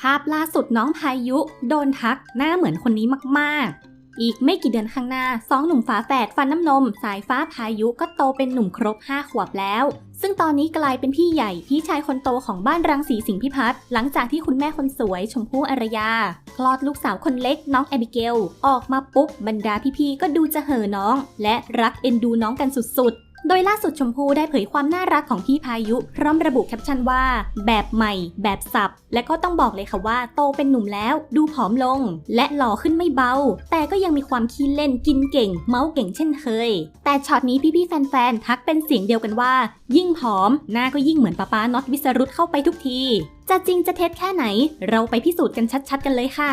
ภาพล่าสุดน้องพายุ โดนทักหน้าเหมือนคนนี้มากๆ อีกไม่กี่เดือนข้างหน้าสองหนุ่มฝาแฝดฟันน้ำนม สายฟ้าพายุก็โตเป็นหนุ่มครบ 5 ขวบแล้ว ซึ่งตอนนี้กลายเป็นพี่ใหญ่พี่ชายคนโตของบ้านรังสีสิงห์พิพัฒน์หลังจากที่คุณแม่คนสวยชมพู่อารยา คลอดลูกสาวคนเล็กน้องแอบิเกล ออกมาปุ๊บบรรดาพี่ๆก็ดูจะเห่อน้อง และรักเอ็นดูน้องกันสุดๆ โดยล่าสุดชมพูได้เผยความน่ารักของพี่พายุ พร้อมระบุแคปชั่นว่า แบบใหม่ แบบสับ และก็ต้องบอกเลยค่ะว่าโตเป็นหนุ่มแล้ว ดูผอมลง และหล่อขึ้นไม่เบา แต่ก็ยังมีความขี้เล่นกินเก่ง เมาส์เก่งเช่นเคย แต่ช็อตนี้พี่ๆแฟนๆทักเป็นเสียงเดียวกันว่า ยิ่งผอม หน้าก็ยิ่งเหมือนป้าป้าน็อตวิสรุตเข้าไปทุกทีจะจริงจะเท็จแค่ไหน เราไปพิสูจน์กันชัดๆ กันเลยค่ะ